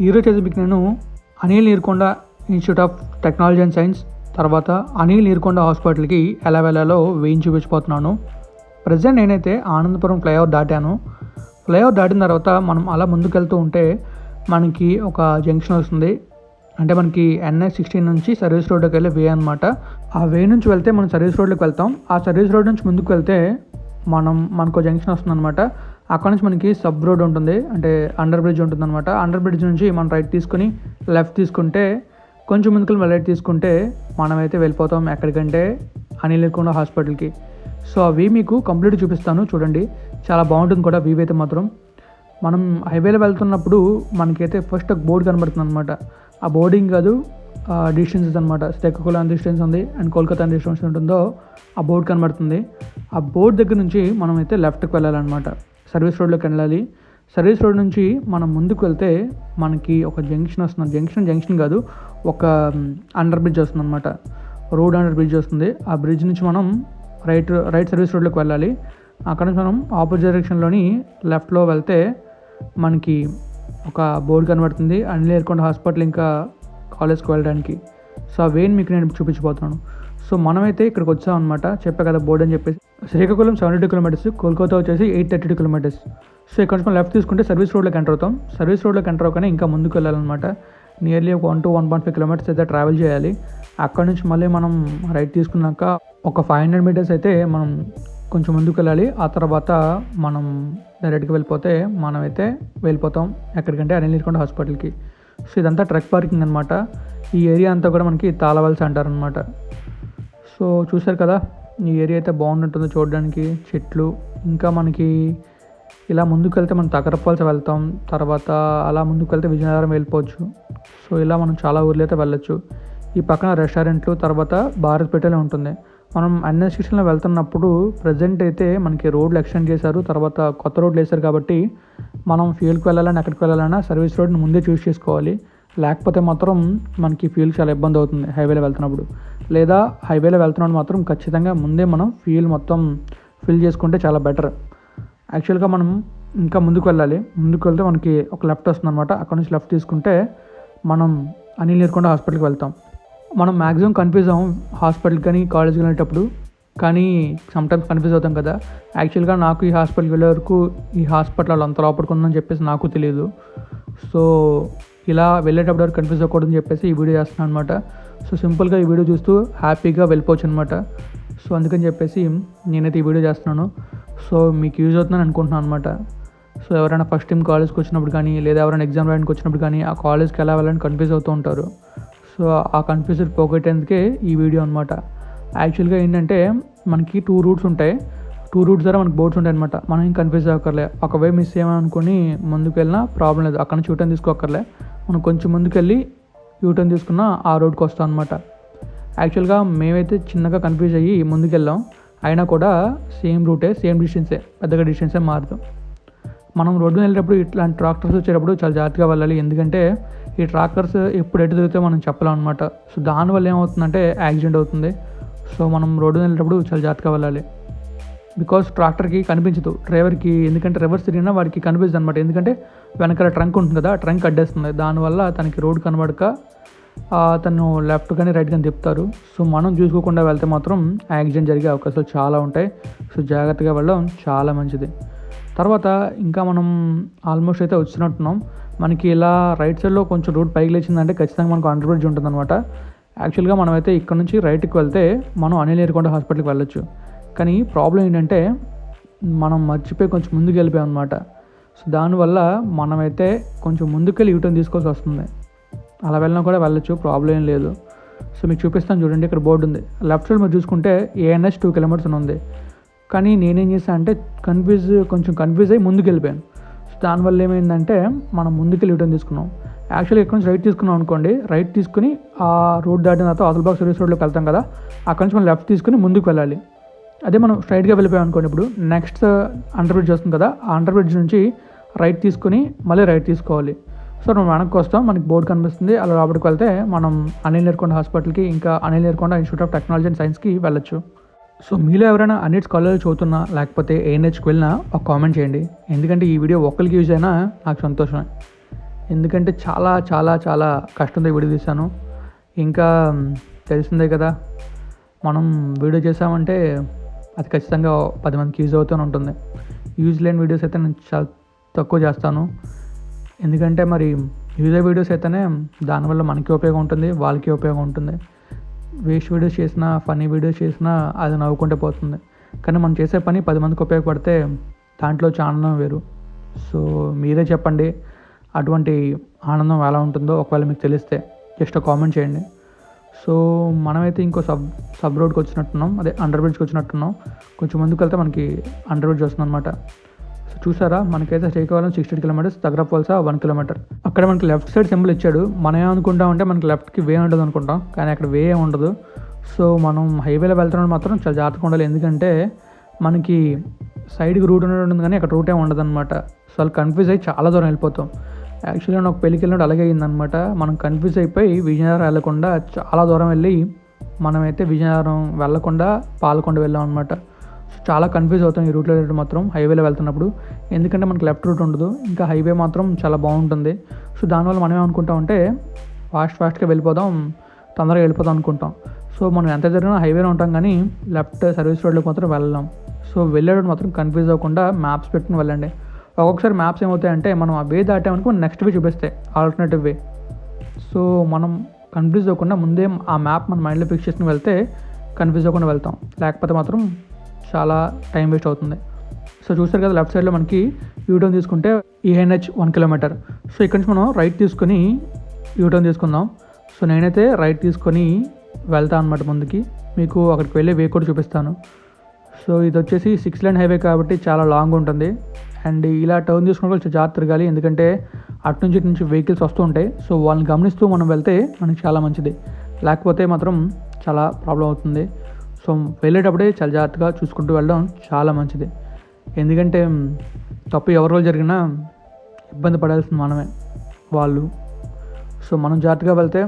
ఈరోజు అయితే మీకు నేను Anil Neerukonda institute of technology and science తర్వాత అనిల్ నీర్కొండ హాస్పిటల్కి ఎలా వెళ్ళాలో వేయించి చూపించిపోతున్నాను ప్రజెంట్ నేనైతే ఆనందపురం ఫ్లైఓవర్ దాటాను. ఫ్లైఓవర్ దాటిన తర్వాత మనం అలా ముందుకు వెళ్తూ ఉంటే మనకి ఒక జంక్షన్ వస్తుంది. అంటే మనకి ఎన్ఎస్ సిక్స్టీన్ నుంచి సర్వీస్ రోడ్డుకి వెళ్ళే వే అనమాట ఆ వే నుంచి వెళ్తే మనం సర్వీస్ రోడ్లోకి వెళ్తాం. ఆ సర్వీస్ రోడ్ నుంచి ముందుకు వెళ్తే మనం మనకు జంక్షన్ వస్తుంది అనమాట అక్కడ నుంచి మనకి సబ్ రోడ్ ఉంటుంది అంటే అండర్ బ్రిడ్జ్ ఉంటుంది అనమాట అండర్ బ్రిడ్జ్ నుంచి మనం రైట్ తీసుకుని లెఫ్ట్ తీసుకుంటే కొంచెం ముందుకు రైట్ తీసుకుంటే మనమైతే వెళ్ళిపోతాం ఎక్కడికంటే అనిలకొండ హాస్పిటల్కి. సో అవి మీకు కంప్లీట్ చూపిస్తాను చూడండి. చాలా బాగుంటుంది కూడా వ్యూ అయితే మాత్రం. మనం హైవేలో వెళ్తున్నప్పుడు మనకైతే ఫస్ట్ ఒక బోర్డు కనబడుతుంది అనమాట ఆ బోర్డింగ్ కాదు డిస్టెన్సెస్ అనమాట శ్రీకాకుళం డిస్టెన్స్ ఉంది అండ్ కోల్కతా డిస్టెన్స్ ఉంటుందో ఆ బోర్డు కనబడుతుంది. ఆ బోర్డు దగ్గర నుంచి మనం అయితే లెఫ్ట్కి వెళ్ళాలన్నమాట. సర్వీస్ రోడ్లోకి వెళ్ళాలి. సర్వీస్ రోడ్ నుంచి మనం ముందుకు వెళ్తే మనకి ఒక జంక్షన్ వస్తుంది. జంక్షన్ జంక్షన్ కాదు ఒక అండర్ బ్రిడ్జ్ వస్తుంది అనమాట రోడ్ అండర్ బ్రిడ్జ్ వస్తుంది. ఆ బ్రిడ్జ్ నుంచి మనం రైట్ రైట్ సర్వీస్ రోడ్లోకి వెళ్ళాలి. అక్కడ నుంచి మనం ఆపోజిట్ డైరెక్షన్లోని లెఫ్ట్లో వెళ్తే మనకి ఒక బోర్డు కనబడుతుంది. అనిల్ ఏర్కొండ హాస్పిటల్ ఇంకా కాలేజ్కి వెళ్ళడానికి. సో ఆ వేని మీకు నేను చూపించబోతున్నాను. సో మనమైతే ఇక్కడికి వచ్చామన్నమాట. చెప్పా కదా బోర్డు అని చెప్పేసి. Srikakulam seventy two kilometres Kolkata వచ్చేసి eight thirty two kilometres so ఇక్కడ నుంచి లెఫ్ట్ తీసుకుంటే సర్వీస్ రోడ్లోకి ఎంటర్ అవుతాం. సర్వీస్ రోడ్లోకి ఎంటర్ అవ్వగానే ఇంకా ముందుకు వెళ్ళాలన్నమాట. నియర్లీ ఒక one to one point five kilometres అయితే ట్రావెల్ చేయాలి. అక్కడ నుంచి మళ్ళీ మనం రైట్ తీసుకున్నాక ఒక ఫైవ్ హండ్రెడ్ మీటర్స్ అయితే మనం కొంచెం ముందుకు వెళ్ళాలి. ఆ తర్వాత మనం డైరెక్ట్గా వెళ్ళిపోతే మనమైతే వెళ్ళిపోతాం ఎక్కడికంటే అనిల్ నీలకొండ హాస్పిటల్కి సో ఇదంతా ట్రక్ పార్కింగ్ అనమాట ఈ ఏరియా అంతా కూడా మనకి తాళవలసి అంటారనమాట సో చూశారు కదా? ఈ ఏరియా అయితే బాగున్నట్టుంది చూడడానికి చెట్లు ఇంకా మనకి ఇలా ముందుకు వెళ్తే మనం తగరపాల్సి వెళ్తాం తర్వాత అలా ముందుకు వెళ్తే విజయనగరం వెళ్ళిపోవచ్చు. సో ఇలా మనం చాలా ఊర్లు అయితే వెళ్ళొచ్చు. ఈ పక్కన రెస్టారెంట్లు తర్వాత భారత్ పేటలో ఉంటుంది. మనం అన్ని స్టేషన్లో వెళ్తున్నప్పుడు ప్రజెంట్ అయితే మనకి రోడ్లు ఎక్స్టెండ్ చేశారు తర్వాత కొత్త రోడ్లు వేశారు కాబట్టి మనం ఫ్యూల్కి వెళ్ళాలని ఎక్కడికి వెళ్ళాలన్నా సర్వీస్ రోడ్ని ముందే చూస్ చేసుకోవాలి. లేకపోతే మాత్రం మనకి ఫ్యూల్ చాలా ఇబ్బంది అవుతుంది హైవేలో వెళ్తున్నప్పుడు. లేదా హైవేలో వెళ్తున్నప్పుడు మాత్రం ఖచ్చితంగా ముందే మనం ఫ్యూల్ మొత్తం ఫిల్ చేసుకుంటే చాలా బెటర్ యాక్చువల్గా మనం ఇంకా ముందుకు వెళ్ళాలి. ముందుకు వెళ్తే మనకి ఒక లెఫ్ట్ వస్తుంది అనమాట అక్కడ నుంచి లెఫ్ట్ తీసుకుంటే మనం అనిల్ నీర్కొండ హాస్పిటల్కి వెళ్తాం. మనం మ్యాక్సిమం కన్ఫ్యూజ్ అవ్వం హాస్పిటల్కి కానీ కాలేజ్కి వెళ్ళేటప్పుడు. కానీ సమ్టైమ్స్ కన్ఫ్యూజ్ అవుతాం కదా. యాక్చువల్గా నాకు ఈ హాస్పిటల్కి వెళ్ళే వరకు ఈ హాస్పిటల్ అంత లోపడుకుందని ఉందని చెప్పేసి నాకు తెలియదు. సో ఇలా వెళ్ళేటప్పుడు వరకు కన్ఫ్యూజ్ అవ్వకూడదని చెప్పేసి ఈ వీడియో చేస్తున్నాను అనమాట సో సింపుల్గా ఈ వీడియో చూస్తూ హ్యాపీగా వెళ్ళిపోవచ్చు అనమాట సో అందుకని చెప్పేసి నేనైతే ఈ వీడియో చేస్తున్నాను. సో మీకు యూజ్ అవుతుందని అనుకుంటున్నాను అనమాట సో ఎవరైనా ఫస్ట్ టైం కాలేజ్కి వచ్చినప్పుడు కానీ లేదా ఎవరైనా ఎగ్జామ్ రాయడానికి వచ్చినప్పుడు కానీ ఆ కాలేజ్కి ఎలా వెళ్ళాలని కన్ఫ్యూజ్ అవుతూ ఉంటారు. సో ఆ కన్ఫ్యూజన్ పోగొట్టేందుకే ఈ వీడియో అనమాట యాక్చువల్గా ఏంటంటే మనకి టూ రూట్స్ ఉంటాయి. టూ రూట్స్ ద్వారా మనకి బోర్డ్స్ ఉంటాయి అనమాట మనం ఏం కన్ఫ్యూజ్ అవ్వక్కర్లే. ఒక వే మిస్ ఏమనుకుని ముందుకు వెళ్ళినా ప్రాబ్లం లేదు. అక్కడ నుంచి యూటర్న్ తీసుకోక్కర్లే. మనం కొంచెం ముందుకెళ్ళి యూటర్న్ తీసుకున్న ఆ రోడ్కి వస్తాం అనమాట యాక్చువల్గా మేమైతే చిన్నగా కన్ఫ్యూజ్ అయ్యి ముందుకెళ్ళాం. అయినా కూడా సేమ్ రూటే సేమ్ డిస్టెన్సే పెద్దగా డిస్టెన్సే మారుతాం మనం రోడ్డు వెళ్ళేటప్పుడు ఇట్లాంటి ట్రాక్టర్స్ వచ్చేటప్పుడు చాలా జాగ్రత్తగా వెళ్ళాలి. ఎందుకంటే ఈ ట్రాక్టర్స్ ఎప్పుడు ఎటు తిరిగితే మనం చెప్పలేం అనమాట సో దానివల్ల ఏమవుతుందంటే యాక్సిడెంట్ అవుతుంది. సో మనం రోడ్డు వెళ్ళేటప్పుడు చాలా జాగ్రత్తగా వెళ్ళాలి. బికాస్ ట్రాక్టర్కి కనిపించదు. డ్రైవర్కి ఎందుకంటే రివర్స్ తిరిగినా వాడికి కనిపిస్తుంది అనమాట ఎందుకంటే వెనకాల ట్రంక్ ఉంటుంది కదా ట్రంక్ అడ్డేస్తుంది. దానివల్ల తనకి రోడ్ కనబడక తను లెఫ్ట్ కానీ రైట్ కానీ తిప్పుతారు. సో మనం చూసుకోకుండా వెళ్తే మాత్రం యాక్సిడెంట్ జరిగే అవకాశాలు చాలా ఉంటాయి. సో జాగ్రత్తగా వెళ్ళడం చాలా మంచిది. తర్వాత ఇంకా మనం ఆల్మోస్ట్ అయితే వచ్చినట్టున్నాం. మనకి ఇలా రైట్ సైడ్లో కొంచెం రోడ్ పైకి లేచిందంటే ఖచ్చితంగా మనకు అండర్ బ్రిడ్జ్ ఉంటుందన్నమాట. యాక్చువల్గా మనమైతే ఇక్కడ నుంచి రైట్కి వెళ్తే మనం అనిల్ ఏరుకొండ హాస్పిటల్కి వెళ్ళొచ్చు. కానీ ప్రాబ్లం ఏంటంటే మనం మర్చిపోయి కొంచెం ముందుకు వెళ్ళిపోయాం అనమాట సో దానివల్ల మనమైతే కొంచెం ముందుకెళ్ళి యూటర్న్ తీసుకోవాల్సి వస్తుంది. అలా వెళ్ళినా కూడా వెళ్ళొచ్చు ప్రాబ్లం ఏం లేదు. సో మీకు చూపిస్తాను చూడండి ఇక్కడ బోర్డు ఉంది. లెఫ్ట్ సైడ్ మీరు చూసుకుంటే ఏఎన్ఎస్ టూ కిలోమీటర్స్ అని ఉంది. కానీ నేనేం చేశాను అంటే కన్ఫ్యూజ్ కొంచెం కన్ఫ్యూజ్ అయ్యి ముందుకు వెళ్ళిపోయాను. సో దానివల్ల ఏమైందంటే మనం ముందుకెళ్ళి యూటర్న్ తీసుకున్నాం. యాక్చువల్లీ ఇక్కడ నుంచి రైట్ తీసుకున్నాం అనుకోండి రైట్ తీసుకుని ఆ రోడ్ దాటిన తర్వాత అవతల సర్వీస్ రోడ్లోకి వెళ్తాం కదా అక్కడ నుంచి మనం లెఫ్ట్ తీసుకుని ముందుకు వెళ్ళాలి. అదే మనం స్ట్రైట్గా వెళ్ళిపోయాం అనుకోండి ఇప్పుడు. నెక్స్ట్ అండర్ బ్రిడ్జ్ వస్తుంది కదా ఆ అండర్ బ్రిడ్జ్ నుంచి రైట్ తీసుకుని మళ్ళీ రైట్ తీసుకోవాలి. సో మనం వెనక్కి వస్తాం మనకి బోర్డు కనిపిస్తుంది. అలా లోపలికి వెళ్తే మనం అనిల్ నేర్కొండ హాస్పిటల్కి ఇంకా Anil Neerukonda institute of technology and సైన్స్కి వెళ్ళొచ్చు. సో మీలో ఎవరైనా అన్నిటి కాలేజ్ చదువుతున్నా లేకపోతే ఏఎన్హెచ్కి వెళ్ళినా ఒక కామెంట్ చేయండి. ఎందుకంటే ఈ వీడియో ఒక్కరికి యూజ్ అయినా నాకు సంతోషమే. ఎందుకంటే చాలా చాలా చాలా కష్టంతో వీడియో తీశాను. ఇంకా తెలిసిందే కదా మనం వీడియో చేసామంటే అది ఖచ్చితంగా పది మందికి యూజ్ అవుతూనే ఉంటుంది. యూజ్ లేని వీడియోస్ అయితే నేను చాలా తక్కువ చేస్తాను. ఎందుకంటే మరి యూజ్ అయ్యే వీడియోస్ అయితేనే దానివల్ల మనకి ఉపయోగం ఉంటుంది వాళ్ళకి ఉపయోగం ఉంటుంది. వేస్ట్ వీడియోస్ చేసినా ఫనీ వీడియోస్ చేసినా అది నవ్వుకుంటే పోతుంది. కానీ మనం చేసే పని పది మందికి ఉపయోగపడితే దాంట్లో ఆనందం వేరు. సో మీరే చెప్పండి అటువంటి ఆనందం ఎలా ఉంటుందో ఒకవేళ మీకు తెలిస్తే జస్ట్ కామెంట్ చేయండి. సో మనమైతే ఇంకో సబ్ సబ్ రోడ్కి వచ్చినట్టున్నాం. అదే అండర్ బ్రిడ్జ్కి వచ్చినట్టున్నాం. కొంచెం ముందుకు వెళ్తే మనకి అండర్ బ్రిడ్జ్ వస్తుంది అనమాట సో చూసారా? మనకైతే శ్రీకాకుళం సిక్స్టీ కిలోమీటర్స్ పోల్సా వన్ కిలోమీటర్. అక్కడ మనకి లెఫ్ట్ సైడ్ సింబల్ ఇచ్చాడు. మనం ఉంటే మనకి లెఫ్ట్కి వే ఉండదు అనుకుంటాం. కానీ అక్కడ వే ఉండదు. సో మనం హైవేలో వెళ్తున్నాం మాత్రం చాలా జాగ్రత్తగా ఉండాలి. ఎందుకంటే మనకి సైడ్కి రూట్ ఉండదు కానీ అక్కడ రూటే ఉండదు అనమాట సో వాళ్ళు కన్ఫ్యూజ్ అయ్యి చాలా దూరం వెళ్ళిపోతాం. యాక్చువల్గా నాకు పెళ్ళికి వెళ్ళినప్పుడు అలాగే అయిందనమాట మనం కన్ఫ్యూజ్ అయిపోయి విజయనగరం వెళ్ళకుండా చాలా దూరం వెళ్ళి మనమైతే విజయనగరం వెళ్ళకుండా పాలకొండ వెళ్ళాం అనమాట చాలా కన్ఫ్యూజ్ అవుతాం ఈ రూట్లో మాత్రం హైవేలో వెళ్తున్నప్పుడు. ఎందుకంటే మనకి లెఫ్ట్ రూట్ ఉండదు ఇంకా హైవే మాత్రం చాలా బాగుంటుంది. సో దానివల్ల మనం ఏమనుకుంటామంటే ఫాస్ట్ ఫాస్ట్గా వెళ్ళిపోదాం తొందరగా వెళ్ళిపోదాం అనుకుంటాం. సో మనం ఎంత జరిగినా హైవేలో ఉంటాం కానీ లెఫ్ట్ సర్వీస్ రోడ్లోకి మాత్రం వెళ్ళాం సో వెళ్ళేటప్పుడు మాత్రం కన్ఫ్యూజ్ అవ్వకుండా మ్యాప్స్ పెట్టుకుని వెళ్ళండి. ఒక్కొక్కసారి మ్యాప్స్ ఏమవుతాయంటే మనం ఆ వే దాటామనుకో నెక్స్ట్ వే చూపిస్తాయి ఆల్టర్నేటివ్ వే. సో మనం కన్ఫ్యూజ్ అవ్వకుండా ముందే ఆ మ్యాప్ మన మైండ్లో ఫిక్స్ చేసుకుని వెళ్తే కన్ఫ్యూజ్ అవ్వకుండా వెళ్తాం. లేకపోతే మాత్రం చాలా టైం వేస్ట్ అవుతుంది. సో చూస్తారు కదా లెఫ్ట్ సైడ్లో మనకి యూటర్న్ తీసుకుంటే ఈఎన్హెచ్ వన్ కిలోమీటర్ సో ఇక్కడ నుంచి మనం రైట్ తీసుకొని యూటర్న్ తీసుకుందాం. సో నేనైతే రైట్ తీసుకొని వెళ్తాను అనమాట ముందుకి. మీకు అక్కడికి వెళ్ళే వే కూడా చూపిస్తాను. సో ఇది వచ్చేసి సిక్స్ లైన్ హైవే కాబట్టి చాలా లాంగ్ ఉంటుంది. అండ్ ఇలా టర్న్ తీసుకున్న కొంచెం జాగ్రత్త తిరగాలి ఎందుకంటే అటు నుంచి ఇటు నుంచి వెహికల్స్ వస్తూ ఉంటాయి. సో వాళ్ళని గమనిస్తూ మనం వెళ్తే మనకి చాలా మంచిది. లేకపోతే మాత్రం చాలా ప్రాబ్లం అవుతుంది. సో వెళ్ళేటప్పుడే చాలా జాగ్రత్తగా చూసుకుంటూ వెళ్ళడం చాలా మంచిది. ఎందుకంటే తప్పు ఎవరి రోజు జరిగినా ఇబ్బంది పడాల్సింది మనమే వాళ్ళు. సో మనం జాగ్రత్తగా వెళ్తే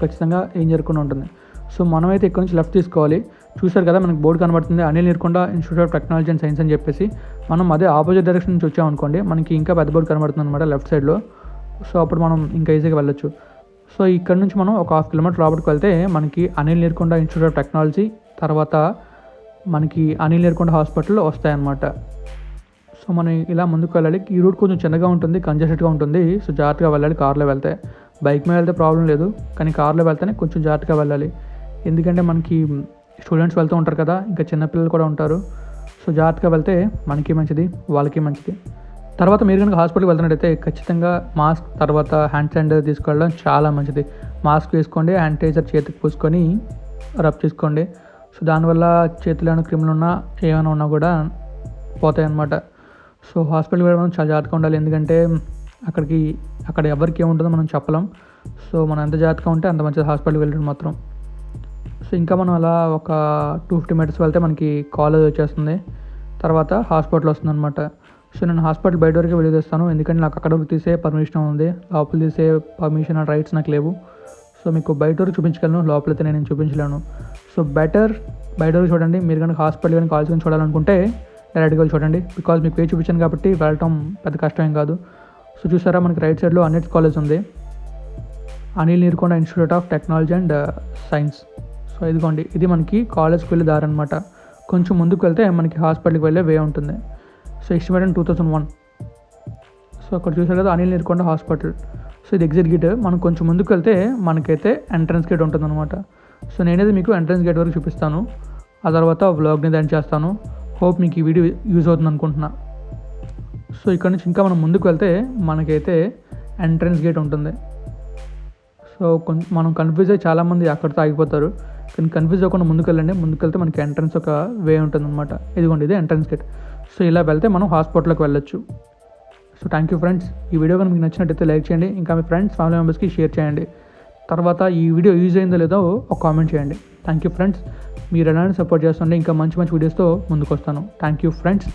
ఖచ్చితంగా ఏం జరగకుండా ఉంటుంది. సో మనమైతే ఇక్కడ నుంచి లెఫ్ట్ తీసుకోవాలి. చూసారు కదా మనకి బోర్డు కనబడుతుంది Anil Neerukonda institute of technology and science అని చెప్పేసి. మనం అదే ఆపోజిట్ డైరెక్షన్ నుంచి వచ్చామనుకోండి మనకి ఇంకా పెద్ద బోర్డు కనబడుతుంది అనమాట లెఫ్ట్ సైడ్లో సో అప్పుడు మనం ఇంకా ఈజీగా వెళ్ళొచ్చు. సో ఇక్కడ నుంచి మనం ఒక హాఫ్ కిలోమీటర్ లోపలికి వెళ్తే మనకి Anil Neerukonda institute of technology తర్వాత మనకి అనిల్ నీర్కొండ హాస్పిటల్ వస్తాయన్నమాట. సో మనం ఇలా ముందుకు వెళ్ళాలి. ఈ రూట్ కొంచెం చిన్నగా ఉంటుంది కంజెస్టెడ్గా ఉంటుంది. సో జాగ్రత్తగా వెళ్ళాలి కార్లో వెళ్తే. బైక్ మీద వెళ్తే ప్రాబ్లం లేదు కానీ కార్లో వెళ్తేనే కొంచెం జాగ్రత్తగా వెళ్ళాలి. ఎందుకంటే మనకి స్టూడెంట్స్ వెళ్తూ ఉంటారు కదా ఇంకా చిన్నపిల్లలు కూడా ఉంటారు. సో జాగ్రత్తగా వెళ్తే మనకి మంచిది వాళ్ళకి మంచిది. తర్వాత మీరు కనుక హాస్పిటల్కి వెళ్తున్నట్టయితే ఖచ్చితంగా మాస్క్ తర్వాత హ్యాండ్ శానిటైజర్ తీసుకెళ్ళడం చాలా మంచిది. మాస్క్ వేసుకోండి శానిటైజర్ చేతికి పూసుకొని రబ్ చేసుకోండి. సో దానివల్ల చేతిలో క్రిములు ఉన్నా ఏమైనా ఉన్నా కూడా పోతాయన్నమాట. సో హాస్పిటల్కి వెళ్ళడం చాలా జాగ్రత్తగా ఉండాలి. ఎందుకంటే అక్కడికి అక్కడ ఎవరికి ఏముంటుందో మనం చెప్పలేం. సో మనం ఎంత జాగ్రత్తగా ఉంటే అంత మంచిది హాస్పిటల్కి వెళ్ళడం మాత్రం. సో ఇంకా మనం అలా ఒక టూ ఫిఫ్టీ మీటర్స్ వెళ్తే మనకి కాలేజ్ వచ్చేస్తుంది. తర్వాత హాస్పిటల్ వస్తుంది అనమాట సో నేను హాస్పిటల్ బయట వరకు వెళ్ళేస్తాను. ఎందుకంటే నాకు అక్కడ తీసే పర్మిషన్ ఉంది. లోపల తీసే పర్మిషన్ అండ్ రైట్స్ నాకు లేవు. సో మీకు బయట వరకు చూపించగలను. లోపలైతే నేను చూపించలేను. సో బెటర్ బయట వరకు చూడండి. మీరు కనుక హాస్పిటల్ కానీ కాలేజ్ కానీ చూడాలనుకుంటే డైరెక్ట్గా వెళ్ళి చూడండి. బికాజ్ మీకు వే చూపించాను కాబట్టి వెళ్ళటం పెద్ద కష్టమేం కాదు. సో చూసారా? మనకి రైట్ సైడ్లో అన్నిటి కాలేజ్ ఉంది. Anil Neerukonda institute of technology and science so ఇదిగోండి ఇది మనకి కాలేజ్కి వెళ్ళే దారి అనమాట కొంచెం ముందుకు వెళ్తే మనకి హాస్పిటల్కి వెళ్ళే వే ఉంటుంది. So estimate two thousand one so అక్కడ చూసారు కదా అనిల్ నీరుకొండ హాస్పిటల్ సో ఇది ఎగ్జిట్ గేట్ మనం కొంచెం ముందుకు వెళ్తే మనకైతే ఎంట్రన్స్ గేట్ ఉంటుంది అనమాట సో నేనైతే మీకు ఎంట్రన్స్ గేట్ వరకు చూపిస్తాను. ఆ తర్వాత వ్లాగ్ని దాన్ని చేస్తాను. హోప్ మీకు ఈ వీడియో యూజ్ అవుతుంది అనుకుంటున్నా. సో ఇక్కడ నుంచి ఇంకా మనం ముందుకు వెళ్తే మనకైతే ఎంట్రన్స్ గేట్ ఉంటుంది. సో కొంచెం మనం కన్ఫ్యూజ్ అయ్యి చాలామంది అక్కడితో ఆగిపోతారు. కానీ కన్ఫ్యూజ్ అవ్వకుండా ముందుకెళ్ళండి. ముందుకెళ్తే ముందుకు వెళ్తే మనకి ఎంట్రన్స్ ఒక వే ఉంటుంది అనమాట ఇదిగోండి ఇది ఎంట్రన్స్ గేట్ సో ఇలా వెళ్తే మనం హాస్పిటల్కి వెళ్ళొచ్చు. సో థ్యాంక్ యూ ఫ్రెండ్స్ ఈ వీడియో కనుక మీకు నచ్చినట్టయితే లైక్ చేయండి. ఇంకా మీ ఫ్రెండ్స్ ఫ్యామిలీ మెంబర్స్కి షేర్ చేయండి. తర్వాత ఈ వీడియో యూజ్ అయిందో లేదో ఒక కామెంట్ చేయండి. థ్యాంక్ యూ ఫ్రెండ్స్ మీరు ఎలాంటి సపోర్ట్ చేస్తుండే ఇంకా మంచి మంచి వీడియోస్తో ముందుకు వస్తాను థ్యాంక్ యూ ఫ్రెండ్స్